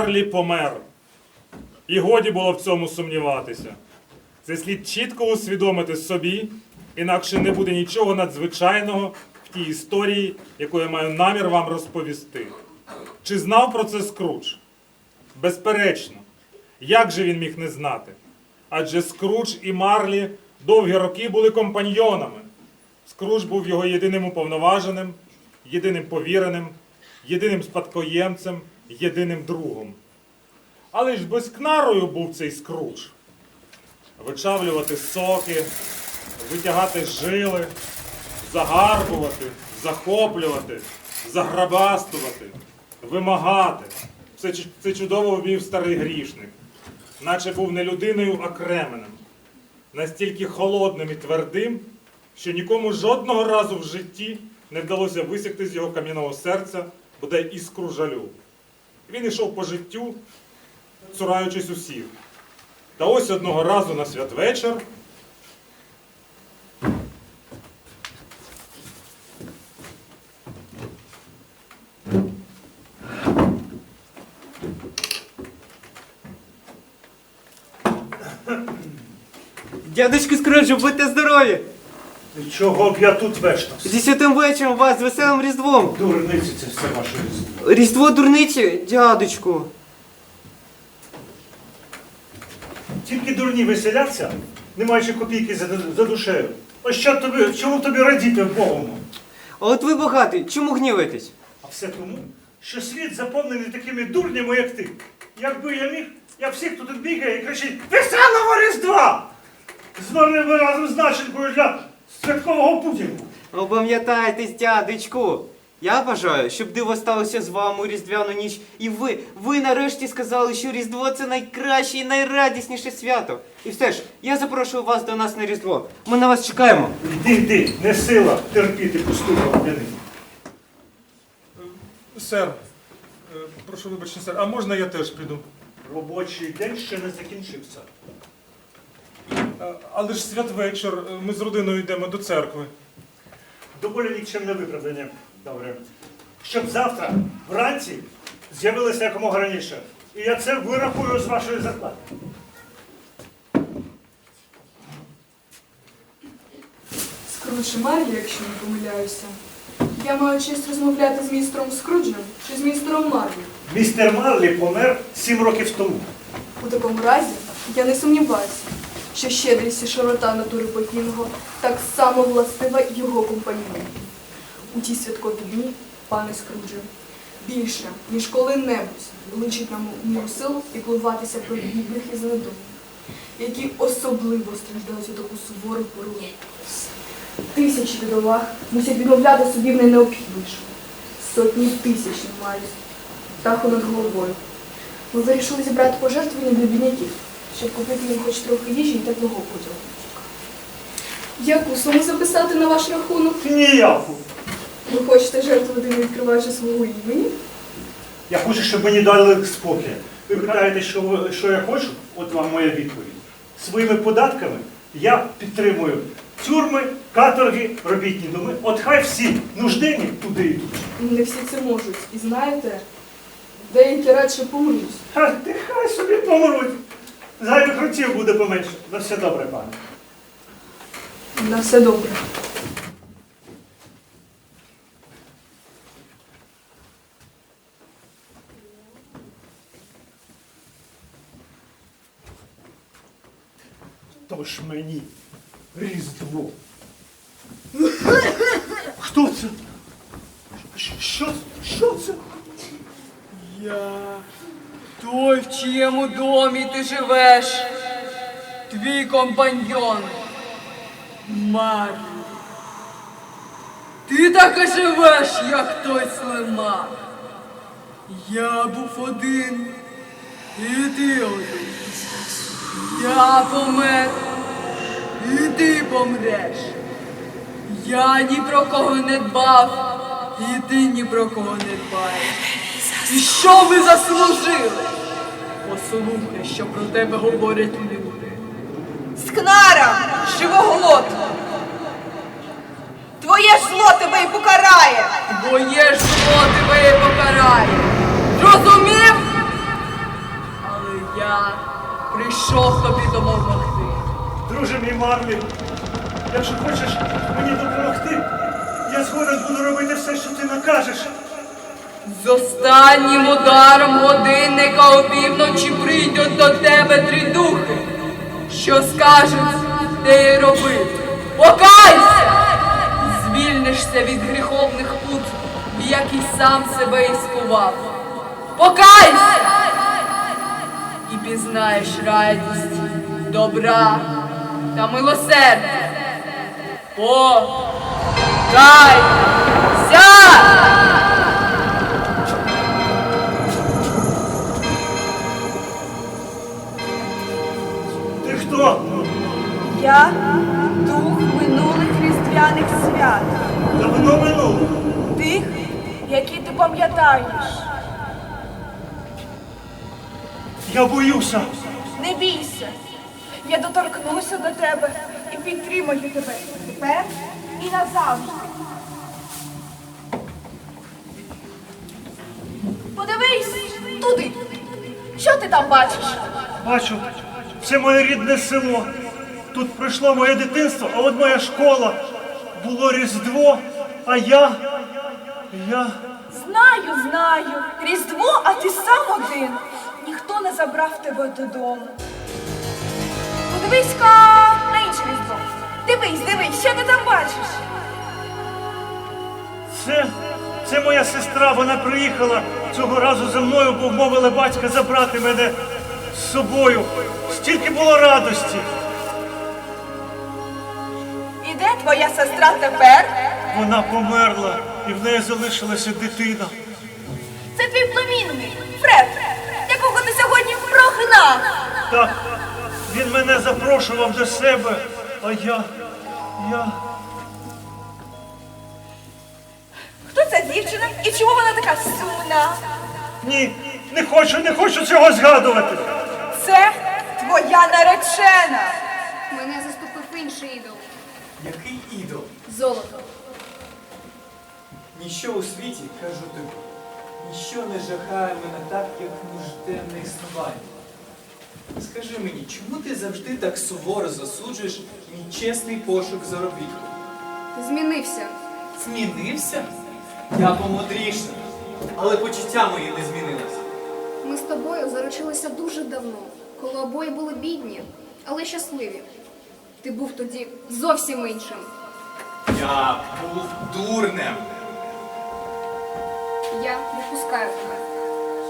Марлі помер. І годі було в цьому сумніватися. Це слід чітко усвідомити собі, інакше не буде нічого надзвичайного в тій історії, яку я маю намір вам розповісти. Чи знав про це Скрудж? Безперечно. Як же він міг не знати? Адже Скрудж і Марлі довгі роки були компаньйонами. Скрудж був його єдиним уповноваженим, єдиним повіреним, єдиним спадкоємцем, єдиним другом. Але ж безкнарою був цей Скрудж. Вичавлювати соки, витягати жили, загарбувати, захоплювати, заграбастувати, вимагати. Це, це чудово вмів старий грішник, наче був не людиною, а кременем, настільки холодним і твердим, що нікому жодного разу в житті не вдалося висікти з його кам'яного серця бодай іскру жалю. Він ішов по життю, цураючись усіх. Та ось одного разу на святвечір Дядечко Скруджу, будьте здорові! Чого б я тут вештався? Зі святим вечором вас з веселим Різдвом! Дурниці це все ваше різдво. Різдво дурниці, дядечку. Тільки дурні веселяться, не маючи копійки за, за душею. Ось що тобі, чому тобі радіти в Богому? А от ви багатий, чому гнівитесь? А все тому, що світ заповнений такими дурнями, як ти. Якби я міг, я всіх тут бігає і кричить Веселого Різдва! З новим разом з начинкою для святкового путінку. Опам'ятайтесь, дядечку. Я бажаю, щоб диво сталося з вами у Різдвяну ніч. І ви, ви нарешті сказали, що Різдво це найкраще і найрадісніше свято. І все ж, я запрошую вас до нас на Різдво. Ми на вас чекаємо. Йди, йди, не сила терпіти пусту громадянину. Сер, е, прошу вибачте, сер, а можна я теж піду? Робочий день ще не закінчився. Е, Але ж святвечір, е, ми з родиною йдемо до церкви. Доволі нікчемне виправдання. Добре. Щоб завтра вранці з'явилося якомога раніше. І я це вирахую з вашої зарплати. Скрудж Марлі, якщо не помиляюся. Я маю честь розмовляти з містером Скруджем чи з містером Марлі. Містер Марлі помер сім років тому. У такому разі я не сумніваюся, що щедрість і широта натури покійного так само властива його компанії. У ті святкові дні, пане Скрудже, більше, ніж коли-небудь личить нам мою силу піклуватися про бідних і знедолих, які особливо страждають у таку сувору пору. Тисячі бідолах мусять відмовляти собі в найнеобхіднішому. Сотні тисяч не мають даху над головою. Ми вирішили зібрати пожертвування для бідняків, щоб купити їм хоч трохи їжі і теплого поділу. Яку суму записати на ваш рахунок? Ніяку. Ви хочете жертвувати, не відкриваючи свого імені? Я хочу, щоб мені дали спокій. Ви питаєте, що, ви- що я хочу? От вам моя відповідь. Своїми податками я підтримую тюрми, каторги, робітні доми. От хай всі нужденні туди йдуть. Не всі це можуть. І знаєте, деякі радше помруть. А ти хай собі помруть. Зайвих років буде поменше. На все добре, пане. На все добре. Тож мені Різдво. Хто це? Що, що це? Я той, в чиєму домі ти живеш, твій компаньйон. Марі. Ти так і живеш, як той слимак. Я був один, і ти один. Я помер, і ти помреш. Я ні про кого не дбав, і ти ні про кого не дбаєш. І що ви заслужили? Послухай, що про тебе говорять люди. Скнара, живоглот! Твоє ж зло тебе й покарає! Твоє ж зло тебе і покарає. Зрозумів? Але я прийшов тобі допомогти. Друже мій Марлі, якщо хочеш мені допомогти, я згоден буду робити все, що ти накажеш. З останнім ударом годинника опівночі прийдуть до тебе три духи. Що скажуть, те й роби. Покайся! Звільнишся від гріховних пут, в які сам себе і скував. Покайся! І пізнаєш радість, добра та милосердя. Покайся! Хто? Я дух минулих різдвяних свят, Давно минуло. тих, які ти пам'ятаєш. Я боюся. Не бійся. Я доторкнуся до тебе і підтримаю тебе тепер і назавжди. Подивись туди. Що ти там бачиш? Бачу, це моє рідне село. Тут пройшло моє дитинство, а от моя школа. Було Різдво, а я. Я. Знаю, знаю. Різдво, а ти сам один. Ніхто не забрав тебе додому. Подивись-ка на інше різдво. Дивись, дивись, що ти там бачиш? Це. Це моя сестра, вона приїхала цього разу за мною, бо вмовила батька забрати мене з собою. Стільки було радості. І де твоя сестра тепер? Вона померла, і в неї залишилася дитина. Це твій племінник, Фред, якого ти сьогодні прогнав. Так, він мене запрошував до себе, а я. я. Хто ця дівчина і чому вона така сумна? Ні, не хочу, не хочу цього згадувати. Це твоя наречена. Мене заступив інший ідол. Який ідол? Золото. Ніщо у світі, кажу тобі, ніщо не жахає мене так, як нужденне існування. Скажи мені, чому ти завжди так суворо засуджуєш мій чесний пошук заробітку? Ти змінився. Змінився? Я помудріша, але почуття мої не змінилися. Ми з тобою заручилися дуже давно, коли обоє були бідні, але щасливі. Ти був тоді зовсім іншим. Я був дурнем. Я відпускаю тебе.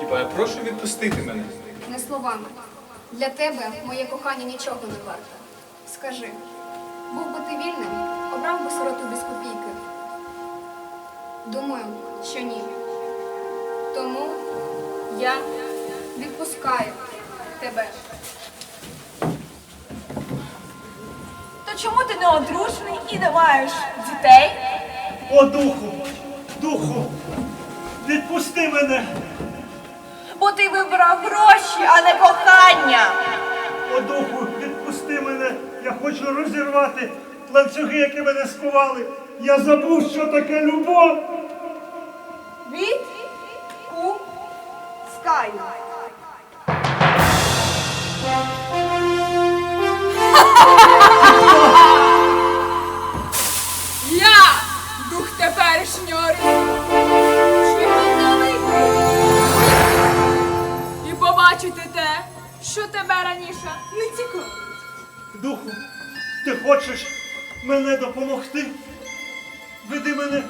Хіба я прошу відпустити мене? Не словами. Для тебе моє кохання нічого не варте. Скажи, був би ти вільним, обрав би сироту без копійки? Думаю, що ні. Тому я відпускаю тебе. То чому ти не одружений і не маєш дітей? О, духу, духу, відпусти мене. Бо ти вибрав гроші, а не кохання. О, духу, відпусти мене. Я хочу розірвати ланцюги, які мене скували. Я забув, що таке любов. Від скай. Я дух теперішнього? І побачити те, що тебе раніше не цікавить. Духу, ти хочеш мене допомогти? Веди мене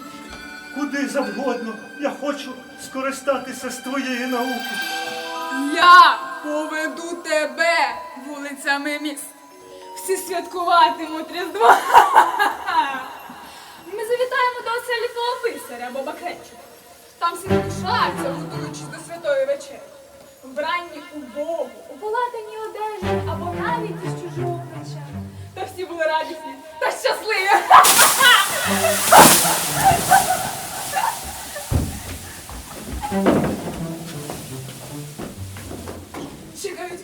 куди завгодно. Я хочу скористатися з твоєї науки. Я поведу тебе вулицями міст. Всі святкуватимуть Різдво. Ми завітаємо до оселі того писаря Боба Кречера. Там всі надушаться, готуючись до святої вечері. Вбранні у Богу, у полатаній одежі або навіть із чужого плеча. Та всі були радісні та щасливі. Чекають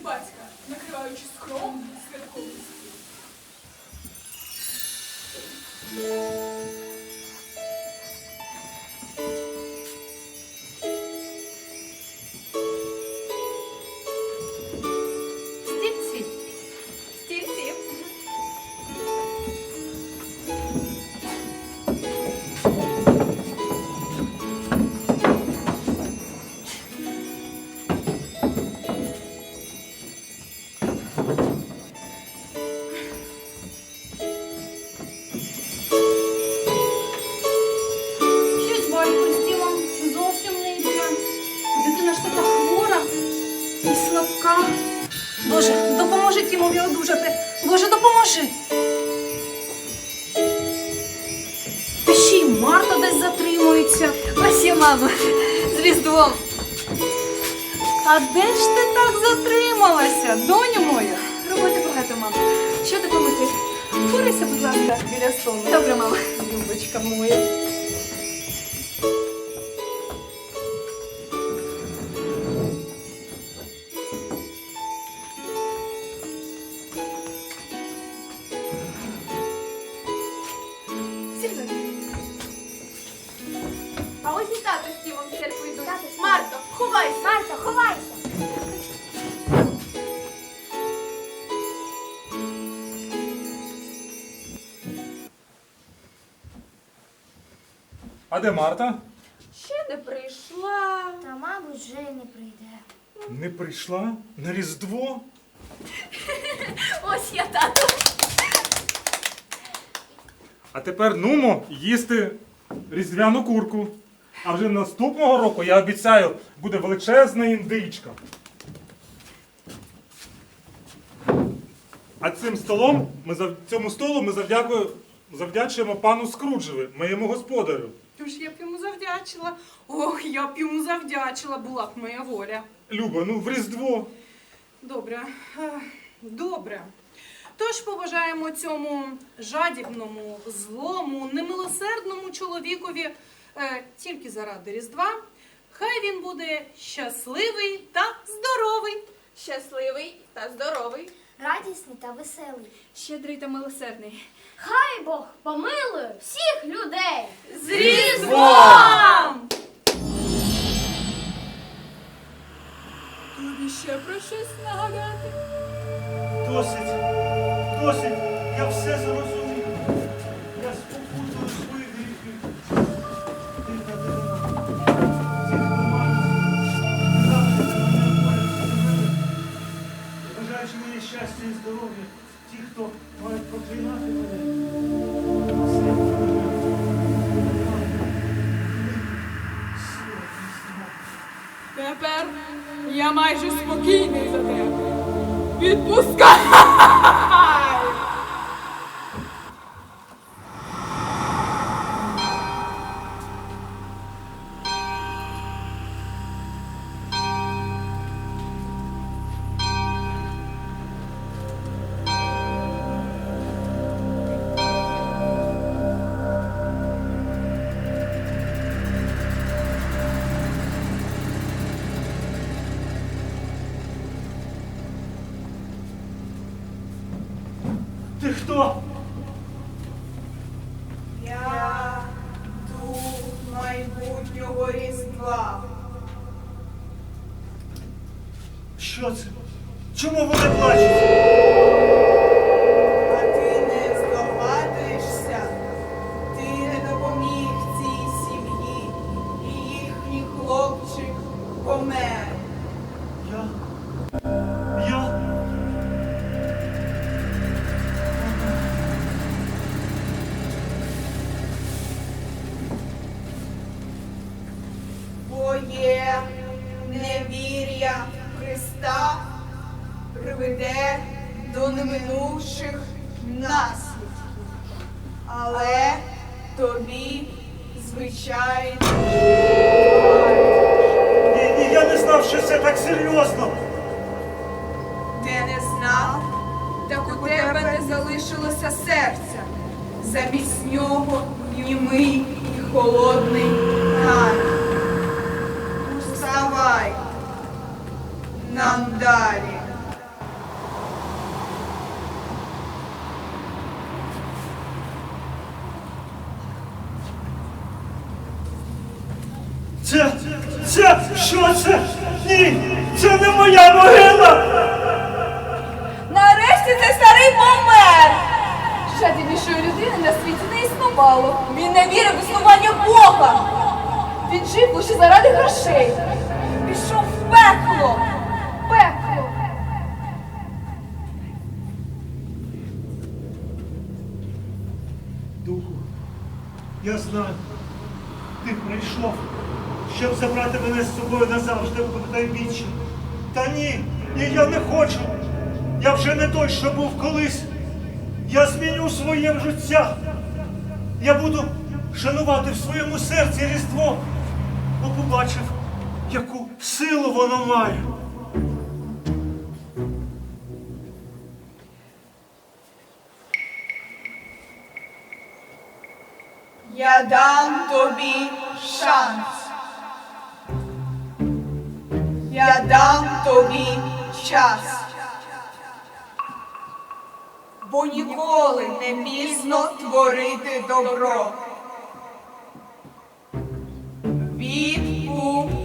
батька, накриваючи немові одужати. Боже, допоможи. Та ще й Марта десь затримується. Ось мама, з різдвом. А де ж ти так затрималася, доню моя? Роботи багато, мама. Що допомогти? Борися, будь ласка, біля столу. Добре, мама. Любочка моя. А де Марта? Ще не прийшла. Та, мабуть, вже не прийде. Не прийшла на Різдво? Ось я, тату. А тепер нумо їсти різдвяну курку. А вже наступного року, я обіцяю, буде величезна індичка. А цим столом ми зав... цьому столу ми завдякую... завдячуємо пану Скруджеві, моєму господарю. Тож я б йому завдячила. Ох, я б йому завдячила, була б моя воля. Люба, ну в Різдво. Добре, е, добре. Тож побажаємо цьому жадібному, злому, немилосердному чоловікові е, тільки заради Різдва. Хай він буде щасливий та здоровий. Щасливий та здоровий. Радісний та веселий. Щедрий та милосердний. Хай Бог помилує всіх людей. З Різдвом! Тобі ще про щось нагадати? Досить, досить, я все зрозумів. Я спокутую свої гріхи. Тиха дивина. Ці, хто мають, завжди мене мене. Бажаючи мені щастя і здоров'я, ті, хто мають проклинати мене. Тепер я майже спокійний за тебе. Відпускай! Хто? Я дух майбутнього Різдва. Що це? Чому вони приведе до неминучих наслідків. Але тобі, звичайно, Ні, ні, я не знав, що це так серйозно. ти не знав, так у тебе не залишилося серця. Замість нього німий і холодний камінь. Уставай нам далі. Це. Це. Що це? Ні! Це не моя могила! Щоб забрати мене з собою назавжди в потайбіччя. Та ні, ні, я не хочу. Я вже не той, що був колись. Я зміню своє життя. Я буду шанувати в своєму серці Різдво, бо побачив, яку силу воно має. Я дам тобі шанс. Я дам тобі час. Бо ніколи не пізно творити добро. Відпускаю.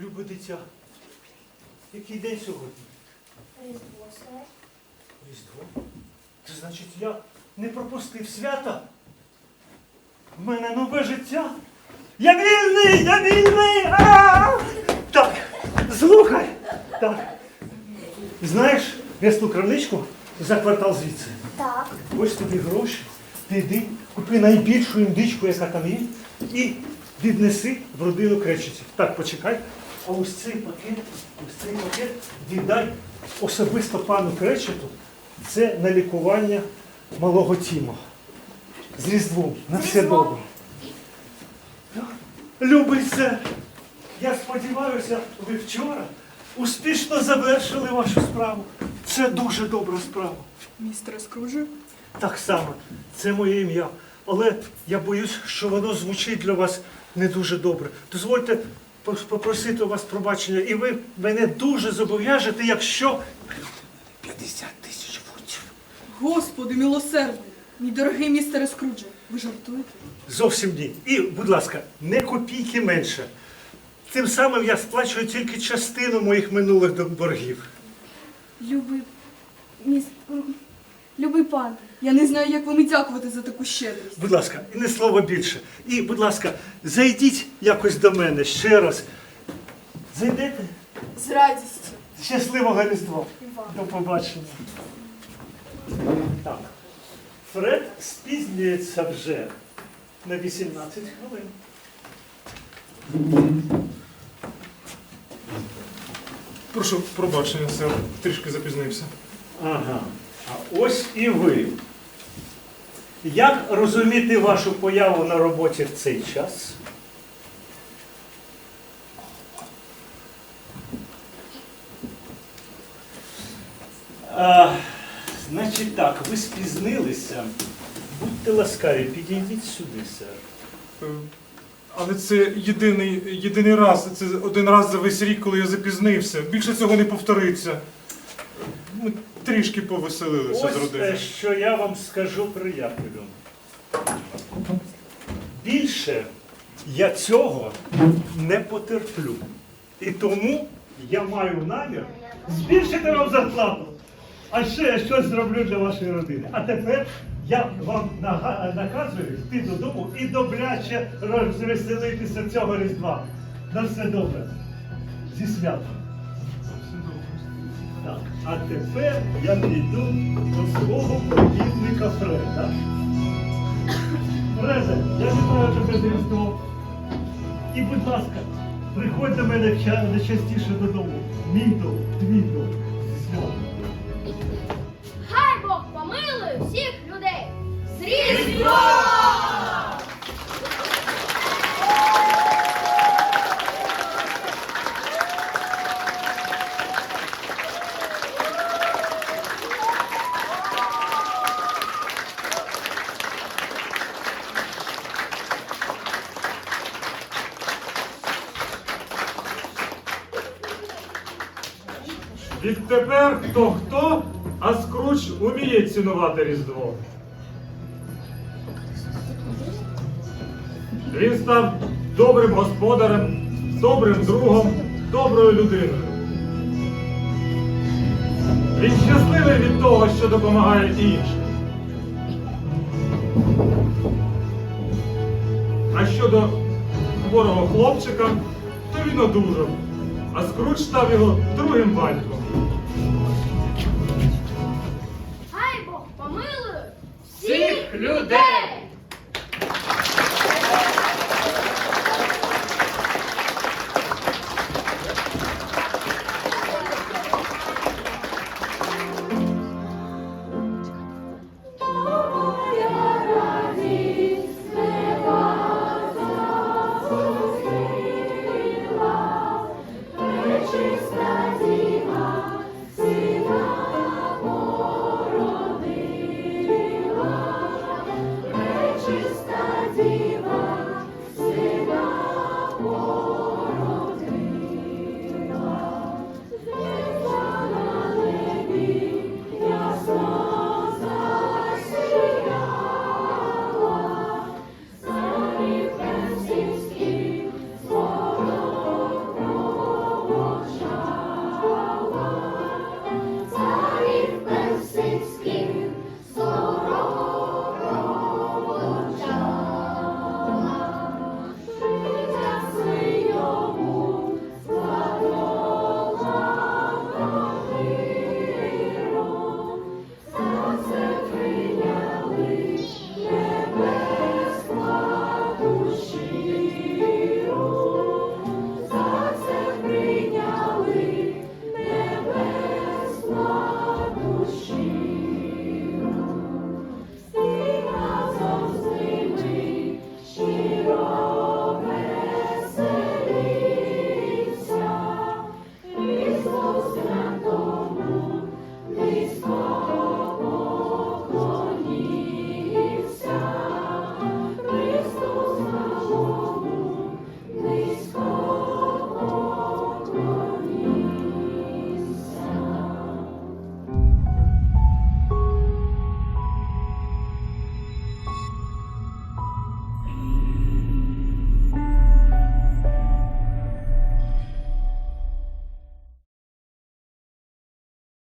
Любе дитя, який день сьогодні? Різдво. Це значить, я пропустив свята. В мене нове життя. Я вільний! Я вільний! А! Так, слухай. Так. Знаєш в'ясну крамничку за квартал звідси? Так. Ось тобі гроші. Ти йди, купи найбільшу індичку, яка там є, і віднеси в родину кречетів. Так, почекай. А ось цей пакет, ось цей пакет віддай особисто пану кречету. Це на лікування малого Тіма. З Різдвом. На все добре. Любий сер, я сподіваюся, ви вчора успішно завершили вашу справу. Це дуже добра справа. Містере Скруджі, Так само, це моє ім'я. Але я боюсь, що воно звучить для вас не дуже добре. Дозвольте попросити у вас пробачення, і ви мене дуже зобов'яжете, якщо 50 тисяч фунтів. Господи, милосердний, мій дорогий містере Скруджі, ви жартуєте? Зовсім ні. І, будь ласка, не копійки менше. Тим самим я сплачую тільки частину моїх минулих боргів. Любий міс... Любий пан, я не знаю, як вам і дякувати за таку щедрість. Будь ласка, і не слова більше. І, будь ласка, зайдіть якось до мене ще раз. Зайдете? З радістю. Щасливого Різдва. До побачення. Так. Фред спізнюється вже на 18 хвилин. Прошу пробачення, сер, трішки запізнився. Ага. А ось і ви. Як розуміти вашу появу на роботі в цей час? А, значить так, ви спізнилися. Будьте ласкаві, підійдіть сюди, сер. Е, Але це єдиний, єдиний раз, це один раз за весь рік, коли я запізнився. Більше цього не повториться. Ми трішки повеселилися з Ось е, родиною. що я вам скажу, приятелю. Більше я цього не потерплю. І тому я маю намір збільшити вам зарплату. А ще я щось зроблю для вашої родини. А тепер я вам наказую йти додому і добряче розвеселитися цього різдва. На все добре. Зі святом. А тепер я піду до свого провідника Фреда. Фреде, я вітаю тебе з Різдвом. І, будь ласка, приходь до мене ча- частіше додому. Мій дом, твій дом. Відтепер хто хто, а Скруч уміє цінувати Різдво. Він став добрим господарем, добрим другом доброю людиною. Він щасливий від того, що допомагає іншим. А щодо хворого хлопчика, то він одужав, а Скрудж став його другим батьком. Хай Бог помилує Всіх людей!